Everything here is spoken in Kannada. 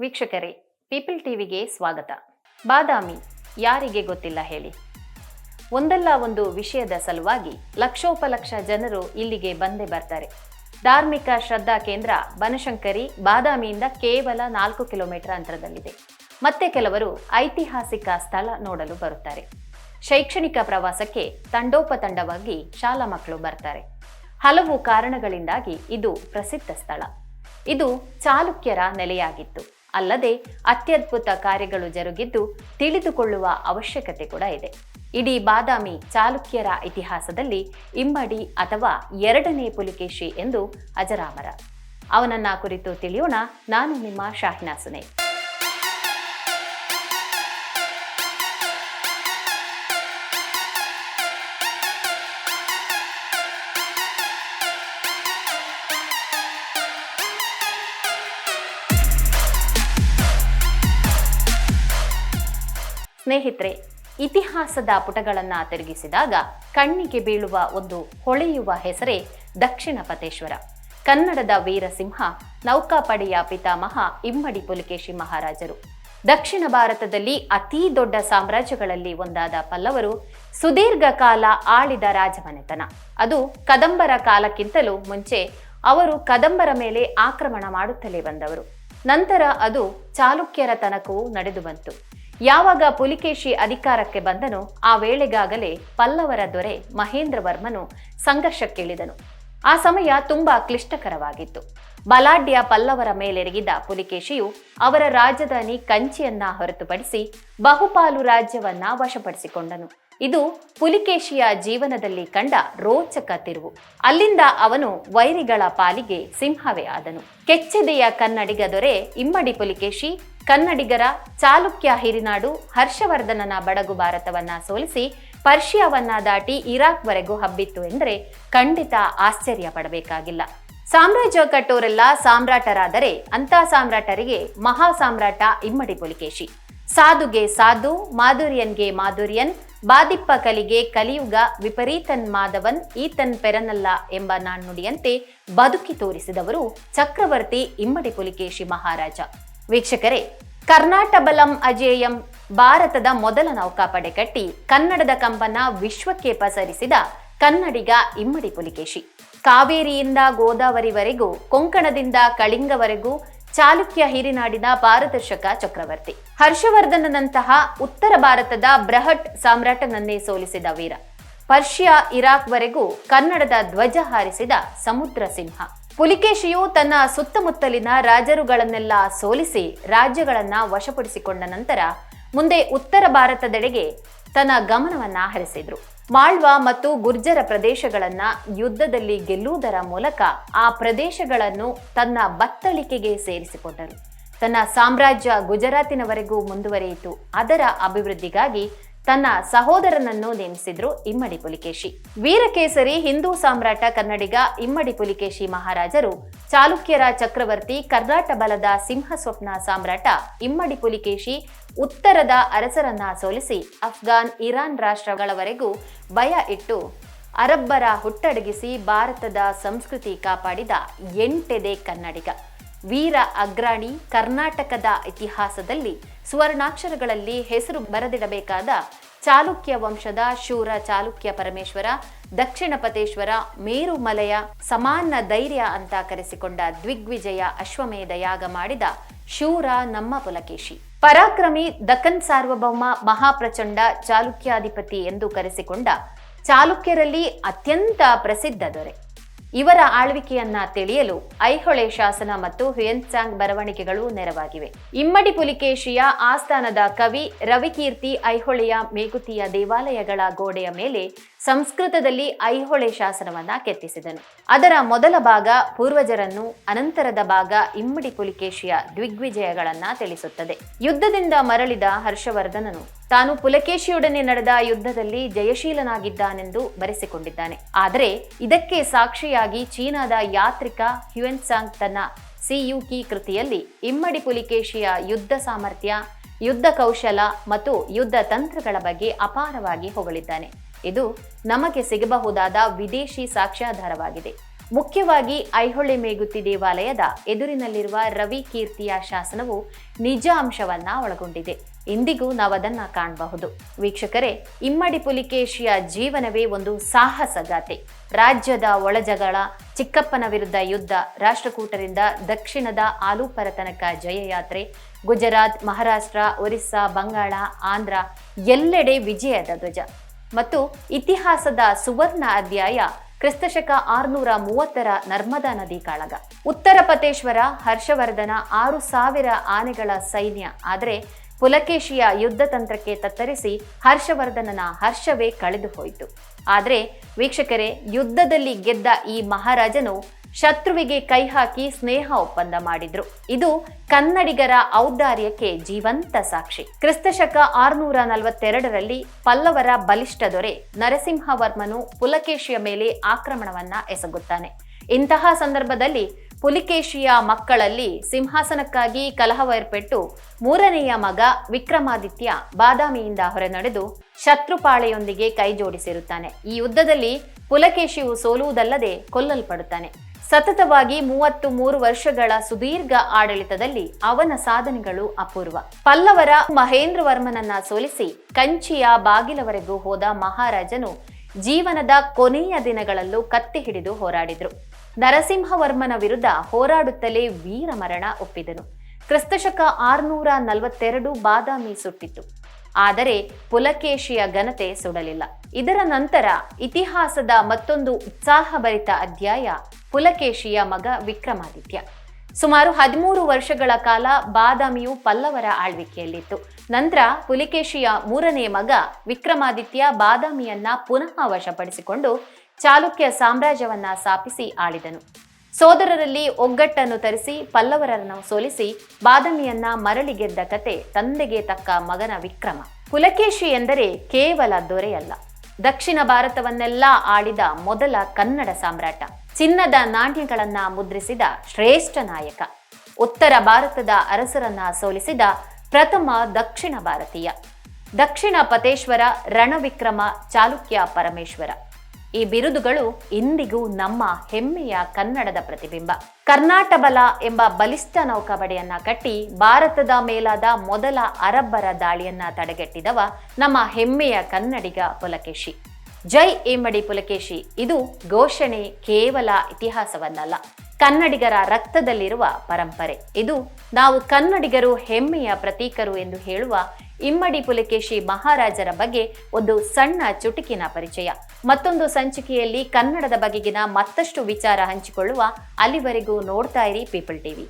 ವೀಕ್ಷಕರೇ, ಪೀಪಲ್ ಟಿವಿಗೆ ಸ್ವಾಗತ. ಬಾದಾಮಿ, ಯಾರಿಗೆ ಗೊತ್ತಿಲ್ಲ ಹೇಳಿ. ಒಂದಲ್ಲ ಒಂದು ವಿಷಯದ ಸಲುವಾಗಿ ಲಕ್ಷೋಪಲಕ್ಷ ಜನರು ಇಲ್ಲಿಗೆ ಬಂದೇ ಬರ್ತಾರೆ. ಧಾರ್ಮಿಕ ಶ್ರದ್ಧಾ ಕೇಂದ್ರ ಬನಶಂಕರಿ ಬಾದಾಮಿಯಿಂದ ಕೇವಲ ನಾಲ್ಕು ಕಿಲೋಮೀಟರ್ ಅಂತರದಲ್ಲಿದೆ. ಮತ್ತೆ ಕೆಲವರು ಐತಿಹಾಸಿಕ ಸ್ಥಳ ನೋಡಲು ಬರುತ್ತಾರೆ. ಶೈಕ್ಷಣಿಕ ಪ್ರವಾಸಕ್ಕೆ ತಂಡೋಪತಂಡವಾಗಿ ಶಾಲಾ ಮಕ್ಕಳು ಬರ್ತಾರೆ. ಹಲವು ಕಾರಣಗಳಿಂದಾಗಿ ಇದು ಪ್ರಸಿದ್ಧ ಸ್ಥಳ. ಇದು ಚಾಲುಕ್ಯರ ನೆಲೆಯಾಗಿತ್ತು. ಅಲ್ಲದೆ ಅತ್ಯದ್ಭುತ ಕಾರ್ಯಗಳು ಜರುಗಿದ್ದು ತಿಳಿದುಕೊಳ್ಳುವ ಅವಶ್ಯಕತೆ ಕೂಡ ಇದೆ. ಇಡೀ ಬಾದಾಮಿ ಚಾಲುಕ್ಯರ ಇತಿಹಾಸದಲ್ಲಿ ಇಮ್ಮಡಿ ಅಥವಾ ಎರಡನೇ ಪುಲಿಕೇಶಿ ಎಂದು ಅಜರಾಮರ. ಅವನನ್ನ ಕುರಿತು ತಿಳಿಯೋಣ. ನಾನು ನಿಮ್ಮ ಶಾಹಿನಾಸುನೆ. ಸ್ನೇಹಿತರೆ, ಇತಿಹಾಸದ ಪುಟಗಳನ್ನು ತಿರುಗಿಸಿದಾಗ ಕಣ್ಣಿಗೆ ಬೀಳುವ ಒಂದು ಹೊಳೆಯುವ ಹೆಸರೇ ದಕ್ಷಿಣ ಪತೇಶ್ವರ ಕನ್ನಡದ ವೀರಸಿಂಹ, ನೌಕಾಪಡೆಯ ಪಿತಾಮಹ ಇಮ್ಮಡಿ ಪುಲಿಕೇಶಿ ಮಹಾರಾಜರು. ದಕ್ಷಿಣ ಭಾರತದಲ್ಲಿ ಅತೀ ದೊಡ್ಡ ಸಾಮ್ರಾಜ್ಯಗಳಲ್ಲಿ ಒಂದಾದ ಪಲ್ಲವರು ಸುದೀರ್ಘ ಕಾಲ ಆಳಿದ ರಾಜಮನೆತನ. ಅದು ಕದಂಬರ ಕಾಲಕ್ಕಿಂತಲೂ ಮುಂಚೆ ಅವರು ಕದಂಬರ ಮೇಲೆ ಆಕ್ರಮಣ ಮಾಡುತ್ತಲೇ ಬಂದವರು. ನಂತರ ಅದು ಚಾಲುಕ್ಯರ ತನಕವೂ ನಡೆದು ಬಂತು. ಯಾವಾಗ ಪುಲಿಕೇಶಿ ಅಧಿಕಾರಕ್ಕೆ ಬಂದನೋ ಆ ವೇಳೆಗಾಗಲೇ ಪಲ್ಲವರ ದೊರೆ ಮಹೇಂದ್ರವರ್ಮನು ಸಂಘರ್ಷಕ್ಕಿಳಿದನು. ಆ ಸಮಯ ತುಂಬಾ ಕ್ಲಿಷ್ಟಕರವಾಗಿತ್ತು. ಬಲಾಢ್ಯ ಪಲ್ಲವರ ಮೇಲೆರಗಿದ ಪುಲಿಕೇಶಿಯು ಅವರ ರಾಜಧಾನಿ ಕಂಚಿಯನ್ನ ಹೊರತುಪಡಿಸಿ ಬಹುಪಾಲು ರಾಜ್ಯವನ್ನ ವಶಪಡಿಸಿಕೊಂಡನು. ಇದು ಪುಲಿಕೇಶಿಯ ಜೀವನದಲ್ಲಿ ಕಂಡ ರೋಚಕ ತಿರುವು. ಅಲ್ಲಿಂದ ಅವನು ವೈರಿಗಳ ಪಾಲಿಗೆ ಸಿಂಹವೇ ಆದನು. ಕೆಚ್ಚೆದೆಯ ಕನ್ನಡಿಗ ದೊರೆ ಇಮ್ಮಡಿ ಪುಲಿಕೇಶಿ, ಕನ್ನಡಿಗರ ಚಾಲುಕ್ಯ ಹಿರಿನಾಡು ಹರ್ಷವರ್ಧನನ ಬಡಗು ಭಾರತವನ್ನ ಸೋಲಿಸಿ ಪರ್ಷಿಯಾವನ್ನ ದಾಟಿ ಇರಾಕ್ವರೆಗೂ ಹಬ್ಬಿತ್ತು ಎಂದರೆ ಖಂಡಿತ ಆಶ್ಚರ್ಯ ಪಡಬೇಕಾಗಿಲ್ಲ. ಸಾಮ್ರಾಜ್ಯ ಕಟ್ಟೋರೆಲ್ಲ ಸಾಮ್ರಾಟರಾದರೆ ಅಂತ ಸಾಮ್ರಾಟರಿಗೆ ಮಹಾ ಸಾಮ್ರಾಟ ಇಮ್ಮಡಿ ಪುಲಿಕೇಶಿ. ಸಾಧುಗೆ ಸಾಧು, ಮಾಧುರ್ಯನ್ಗೆ ಮಾಧುರ್ಯನ್, ಬಾದಿಪ್ಪ ಕಲಿಗೆ ಕಲಿಯುಗ ವಿಪರೀತನ್ ಮಾಧವನ್ ಈತನ್ ಪೆರನಲ್ಲ ಎಂಬ ನಾಣ್ಣುಡಿಯಂತೆ ಬದುಕಿ ತೋರಿಸಿದವರು ಚಕ್ರವರ್ತಿ ಇಮ್ಮಡಿ ಪುಲಿಕೇಶಿ ಮಹಾರಾಜ. ವೀಕ್ಷಕರೇ, ಕರ್ನಾಟ ಬಲಂ ಅಜೇಯಂ ಭಾರತದ ಮೊದಲ ನೌಕಾಪಡೆ ಕಟ್ಟಿ ಕನ್ನಡದ ಕಂಬನ ವಿಶ್ವಕ್ಕೆ ಪಸರಿಸಿದ ಕನ್ನಡಿಗ ಇಮ್ಮಡಿ ಪುಲಿಕೇಶಿ. ಕಾವೇರಿಯಿಂದ ಗೋದಾವರಿವರೆಗೂ, ಕೊಂಕಣದಿಂದ ಕಳಿಂಗವರೆಗೂ ಚಾಲುಕ್ಯ ಹಿರಿನಾಡಿನ ಪಾರದರ್ಶಕ ಚಕ್ರವರ್ತಿ. ಹರ್ಷವರ್ಧನನಂತಹ ಉತ್ತರ ಭಾರತದ ಬೃಹಟ್ ಸಾಮ್ರಾಟನನ್ನೇ ಸೋಲಿಸಿದ ವೀರ. ಪರ್ಷಿಯಾ ಇರಾಕ್ವರೆಗೂ ಕನ್ನಡದ ಧ್ವಜ ಹಾರಿಸಿದ ಸಮುದ್ರ ಸಿಂಹ. ಪುಲಿಕೇಶಿಯು ತನ್ನ ಸುತ್ತಮುತ್ತಲಿನ ರಾಜರುಗಳನ್ನೆಲ್ಲ ಸೋಲಿಸಿ ರಾಜ್ಯಗಳನ್ನ ವಶಪಡಿಸಿಕೊಂಡ ನಂತರ ಮುಂದೆ ಉತ್ತರ ಭಾರತದೆಡೆಗೆ ತನ್ನ ಗಮನವನ್ನ ಹರಿಸಿದ್ರು. ಮಾಳ್ವಾ ಮತ್ತು ಗುರ್ಜರ ಪ್ರದೇಶಗಳನ್ನ ಯುದ್ಧದಲ್ಲಿ ಗೆಲ್ಲುವುದರ ಮೂಲಕ ಆ ಪ್ರದೇಶಗಳನ್ನು ತನ್ನ ಬತ್ತಳಿಕೆಗೆ ಸೇರಿಸಿಕೊಂಡರು. ತನ್ನ ಸಾಮ್ರಾಜ್ಯ ಗುಜರಾತಿನವರೆಗೂ ಮುಂದುವರಿಯಿತು. ಅದರ ಅಭಿವೃದ್ಧಿಗಾಗಿ ತನ್ನ ಸಹೋದರನನ್ನು ನೇಮಿಸಿದ್ರು ಇಮ್ಮಡಿ ಪುಲಿಕೇಶಿ. ವೀರಕೇಸರಿ ಹಿಂದೂ ಸಾಮ್ರಾಟ ಕನ್ನಡಿಗ ಇಮ್ಮಡಿ ಪುಲಿಕೇಶಿ ಮಹಾರಾಜರು ಚಾಲುಕ್ಯರ ಚಕ್ರವರ್ತಿ ಕರ್ನಾಟ ಬಲದ ಸಿಂಹ ಸ್ವಪ್ನ ಸಾಮ್ರಾಟ ಇಮ್ಮಡಿ ಪುಲಿಕೇಶಿ ಉತ್ತರದ ಅರಸರನ್ನ ಸೋಲಿಸಿ ಅಫ್ಘಾನ್ ಇರಾನ್ ರಾಷ್ಟ್ರಗಳವರೆಗೂ ಭಯ ಇಟ್ಟು ಅರಬ್ಬರ ಹುಟ್ಟಡಗಿಸಿ ಭಾರತದ ಸಂಸ್ಕೃತಿ ಕಾಪಾಡಿದ ಎಂಟೆದೆ ಕನ್ನಡಿಗ. ವೀರ ಅಗ್ರಾಣಿ ಕರ್ನಾಟಕದ ಇತಿಹಾಸದಲ್ಲಿ ಸುವರ್ಣಾಕ್ಷರಗಳಲ್ಲಿ ಹೆಸರು ಬರೆದಿಡಬೇಕಾದ ಚಾಲುಕ್ಯ ವಂಶದ ಶೂರ ಚಾಲುಕ್ಯ ಪರಮೇಶ್ವರ, ದಕ್ಷಿಣ ಪತೇಶ್ವರ ಮೇರುಮಲೆಯ, ಸಮಾನ ಧೈರ್ಯ ಅಂತ ಕರೆಸಿಕೊಂಡ ದಿಗ್ವಿಜಯ ಅಶ್ವಮೇಧ ಯಾಗ ಮಾಡಿದ ಶೂರ ನಮ್ಮ ಪುಲಕೇಶಿ. ಪರಾಕ್ರಮಿ ದಕ್ಕನ್ ಸಾರ್ವಭೌಮ ಮಹಾಪ್ರಚಂಡ ಚಾಲುಕ್ಯಾಧಿಪತಿ ಎಂದು ಕರೆಸಿಕೊಂಡ ಚಾಲುಕ್ಯರಲ್ಲಿ ಅತ್ಯಂತ ಪ್ರಸಿದ್ಧ ದೊರೆ. ಇವರ ಆಳ್ವಿಕೆಯನ್ನ ತಿಳಿಯಲು ಐಹೊಳೆ ಶಾಸನ ಮತ್ತು ಹ್ಯುಯನ್ಸಾಂಗ್ ಬರವಣಿಗೆಗಳು ನೆರವಾಗಿವೆ. ಇಮ್ಮಡಿ ಪುಲಿಕೇಶಿಯ ಆಸ್ಥಾನದ ಕವಿ ರವಿಕೀರ್ತಿ ಐಹೊಳೆಯ ಮೇಗುತಿಯ ದೇವಾಲಯಗಳ ಗೋಡೆಯ ಮೇಲೆ ಸಂಸ್ಕೃತದಲ್ಲಿ ಐಹೊಳೆ ಶಾಸನವನ್ನ ಕೆತ್ತಿಸಿದನು. ಅದರ ಮೊದಲ ಭಾಗ ಪೂರ್ವಜರನ್ನು, ಅನಂತರದ ಭಾಗ ಇಮ್ಮಡಿ ಪುಲಿಕೇಶಿಯ ದಿಗ್ವಿಜಯಗಳನ್ನ ತಿಳಿಸುತ್ತದೆ. ಯುದ್ಧದಿಂದ ಮರಳಿದ ಹರ್ಷವರ್ಧನನು ತಾನು ಪುಲಕೇಶಿಯೊಡನೆ ನಡೆದ ಯುದ್ಧದಲ್ಲಿ ಜಯಶೀಲನಾಗಿದ್ದಾನೆಂದು ಬರೆಸಿಕೊಂಡಿದ್ದಾನೆ. ಆದರೆ ಇದಕ್ಕೆ ಸಾಕ್ಷಿಯಾಗಿ ಚೀನಾದ ಯಾತ್ರಿಕ ಹ್ಯುಯನ್ಸಾಂಗ್ ತನ್ನ ಸಿಯುಕಿ ಕೃತಿಯಲ್ಲಿ ಇಮ್ಮಡಿ ಪುಲಿಕೇಶಿಯ ಯುದ್ಧ ಸಾಮರ್ಥ್ಯ, ಯುದ್ಧ ಕೌಶಲ ಮತ್ತು ಯುದ್ಧ ತಂತ್ರಗಳ ಬಗ್ಗೆ ಅಪಾರವಾಗಿ ಹೊಗಳಿದ್ದಾನೆ. ಇದು ನಮಗೆ ಸಿಗಬಹುದಾದ ವಿದೇಶಿ ಸಾಕ್ಷ್ಯಾಧಾರವಾಗಿದೆ. ಮುಖ್ಯವಾಗಿ ಐಹೊಳೆ ಮೇಗುತ್ತಿ ದೇವಾಲಯದ ಎದುರಿನಲ್ಲಿರುವ ರವಿ ಕೀರ್ತಿಯ ಶಾಸನವು ನಿಜ ಅಂಶವನ್ನ ಒಳಗೊಂಡಿದೆ. ಇಂದಿಗೂ ನಾವು ಅದನ್ನ ಕಾಣಬಹುದು. ವೀಕ್ಷಕರೇ, ಇಮ್ಮಡಿ ಪುಲಿಕೇಶಿಯ ಜೀವನವೇ ಒಂದು ಸಾಹಸ ಗಾಥೆ ರಾಜ್ಯದ ಒಳಜಗಳ, ಚಿಕ್ಕಪ್ಪನ ವಿರುದ್ಧ ಯುದ್ಧ, ರಾಷ್ಟ್ರಕೂಟರಿಂದ ದಕ್ಷಿಣದ ಆಲೂಪರ ತನಕ ಜಯಯಾತ್ರೆ, ಗುಜರಾತ್, ಮಹಾರಾಷ್ಟ್ರ, ಒರಿಸ್ಸಾ, ಬಂಗಾಳ, ಆಂಧ್ರ, ಎಲ್ಲೆಡೆ ವಿಜಯದ ಧ್ವಜ. ಮತ್ತು ಇತಿಹಾಸದ ಸುವರ್ಣ ಅಧ್ಯಾಯ, ಕ್ರಿಸ್ತಶಕ ಆರುನೂರ ಮೂವತ್ತರ ನರ್ಮದಾ ನದಿ ಕಾಳಗ. ಉತ್ತರ ಪತೇಶ್ವರ ಹರ್ಷವರ್ಧನ ಆರು ಸಾವಿರ ಆನೆಗಳ ಸೈನ್ಯ. ಆದರೆ ಪುಲಕೇಶಿಯ ಯುದ್ಧ ತಂತ್ರಕ್ಕೆ ತತ್ತರಿಸಿ ಹರ್ಷವರ್ಧನನ ಹರ್ಷವೇ ಕಳೆದು ಹೋಯಿತು ಆದರೆ ವೀಕ್ಷಕರೇ, ಯುದ್ಧದಲ್ಲಿ ಗೆದ್ದ ಈ ಮಹಾರಾಜನು ಶತ್ರುವಿಗೆ ಕೈ ಹಾಕಿ ಸ್ನೇಹ ಒಪ್ಪಂದ ಮಾಡಿದ್ರು. ಇದು ಕನ್ನಡಿಗರ ಔದಾರ್ಯಕ್ಕೆ ಜೀವಂತ ಸಾಕ್ಷಿ. ಕ್ರಿಸ್ತಶಕ ಆರುನೂರ ನಲವತ್ತೆರಡರಲ್ಲಿ ಪಲ್ಲವರ ಬಲಿಷ್ಠ ದೊರೆ ನರಸಿಂಹವರ್ಮನು ಪುಲಕೇಶಿಯ ಮೇಲೆ ಆಕ್ರಮಣವನ್ನ ಎಸಗುತ್ತಾನೆ. ಇಂತಹ ಸಂದರ್ಭದಲ್ಲಿ ಪುಲಿಕೇಶಿಯ ಮಕ್ಕಳಲ್ಲಿ ಸಿಂಹಾಸನಕ್ಕಾಗಿ ಕಲಹವೇರ್ಪೆಟ್ಟು ಮೂರನೆಯ ಮಗ ವಿಕ್ರಮಾದಿತ್ಯ ಬಾದಾಮಿಯಿಂದ ಹೊರನಡೆದು ಶತ್ರುಪಾಳೆಯೊಂದಿಗೆ ಕೈಜೋಡಿಸಿರುತ್ತಾನೆ. ಈ ಯುದ್ಧದಲ್ಲಿ ಪುಲಕೇಶಿಯು ಸೋಲುವುದಲ್ಲದೆ ಕೊಲ್ಲಲ್ಪಡುತ್ತಾನೆ. ಸತತವಾಗಿ ಮೂವತ್ತು ಮೂರು ವರ್ಷಗಳ ಸುದೀರ್ಘ ಆಡಳಿತದಲ್ಲಿ ಅವನ ಸಾಧನೆಗಳು ಅಪೂರ್ವ. ಪಲ್ಲವರ ಮಹೇಂದ್ರವರ್ಮನನ್ನ ಸೋಲಿಸಿ ಕಂಚಿಯ ಬಾಗಿಲವರೆಗೂ ಹೋದ ಮಹಾರಾಜನು ಜೀವನದ ಕೊನೆಯ ದಿನಗಳಲ್ಲೂ ಕತ್ತಿ ಹಿಡಿದು ಹೋರಾಡಿದ್ರು. ನರಸಿಂಹವರ್ಮನ ವಿರುದ್ಧ ಹೋರಾಡುತ್ತಲೇ ವೀರಮರಣ ಒಪ್ಪಿದನು. ಕ್ರಿಸ್ತಶಕ ಆರುನೂರ ನಲವತ್ತೆರಡು ಬಾದಾಮಿ ಸುಟ್ಟಿತು ಆದರೆ ಪುಲಕೇಶಿಯ ಘನತೆ ಸುಡಲಿಲ್ಲ. ಇದರ ನಂತರ ಇತಿಹಾಸದ ಮತ್ತೊಂದು ಉತ್ಸಾಹಭರಿತ ಅಧ್ಯಾಯ ಪುಲಕೇಶಿಯ ಮಗ ವಿಕ್ರಮಾದಿತ್ಯ. ಸುಮಾರು ಹದಿಮೂರು ವರ್ಷಗಳ ಕಾಲ ಬಾದಾಮಿಯು ಪಲ್ಲವರ ಆಳ್ವಿಕೆಯಲ್ಲಿತ್ತು. ನಂತರ ಪುಲಿಕೇಶಿಯ ಮೂರನೇ ಮಗ ವಿಕ್ರಮಾದಿತ್ಯ ಬಾದಾಮಿಯನ್ನ ಪುನಃ ವಶಪಡಿಸಿಕೊಂಡು ಚಾಲುಕ್ಯ ಸಾಮ್ರಾಜ್ಯವನ್ನ ಸ್ಥಾಪಿಸಿ ಆಳಿದನು. ಸೋದರರಲ್ಲಿ ಒಗ್ಗಟ್ಟನ್ನು ತರಿಸಿ ಪಲ್ಲವರನ್ನು ಸೋಲಿಸಿ ಬಾದಾಮಿಯನ್ನ ಮರಳಿ ಗೆದ್ದ ಕತೆ ತಂದೆಗೆ ತಕ್ಕ ಮಗನ ವಿಕ್ರಮ. ಪುಲಕೇಶಿ ಎಂದರೆ ಕೇವಲ ದೊರೆಯಲ್ಲ. ದಕ್ಷಿಣ ಭಾರತವನ್ನೆಲ್ಲ ಆಳಿದ ಮೊದಲ ಕನ್ನಡ ಸಾಮ್ರಾಟ. ಚಿನ್ನದ ನಾಣ್ಯಗಳನ್ನ ಮುದ್ರಿಸಿದ ಶ್ರೇಷ್ಠ ನಾಯಕ. ಉತ್ತರ ಭಾರತದ ಅರಸರನ್ನ ಸೋಲಿಸಿದ ಪ್ರಥಮ ದಕ್ಷಿಣ ಭಾರತೀಯ. ದಕ್ಷಿಣ ಪತೇಶ್ವರ ರಣವಿಕ್ರಮ, ಚಾಲುಕ್ಯ ಪರಮೇಶ್ವರ. ಈ ಬಿರುದುಗಳು ಇಂದಿಗೂ ನಮ್ಮ ಹೆಮ್ಮೆಯ ಕನ್ನಡದ ಪ್ರತಿಬಿಂಬ. ಕರ್ನಾಟ ಬಲ ಎಂಬ ಬಲಿಷ್ಠ ನೌಕಾಪಡೆಯನ್ನ ಕಟ್ಟಿ ಭಾರತದ ಮೇಲಾದ ಮೊದಲ ಅರಬ್ಬರ ದಾಳಿಯನ್ನ ತಡೆಗಟ್ಟಿದವ ನಮ್ಮ ಹೆಮ್ಮೆಯ ಕನ್ನಡಿಗ ಪುಲಕೇಶಿ. ಜೈ ಏಮಡಿ ಪುಲಕೇಶಿ, ಇದು ಘೋಷಣೆ ಕೇವಲ ಇತಿಹಾಸವನ್ನಲ್ಲ. ಕನ್ನಡಿಗರ ರಕ್ತದಲ್ಲಿರುವ ಪರಂಪರೆ. ಇದು ನಾವು ಕನ್ನಡಿಗರು ಹೆಮ್ಮೆಯ ಪ್ರತೀಕರು ಎಂದು ಹೇಳುವ ಇಮ್ಮಡಿ ಪುಲಕೇಶಿ ಮಹಾರಾಜರ ಬಗ್ಗೆ ಒಂದು ಸಣ್ಣ ಚುಟುಕಿನ ಪರಿಚಯ. ಮತ್ತೊಂದು ಸಂಚಿಕೆಯಲ್ಲಿ ಕನ್ನಡದ ಬಗೆಗಿನ ಮತ್ತಷ್ಟು ವಿಚಾರ ಹಂಚಿಕೊಳ್ಳುವ ಅಲ್ಲಿವರೆಗೂ ನೋಡ್ತಾ ಇರಿ ಪೀಪಲ್ ಟಿವಿ.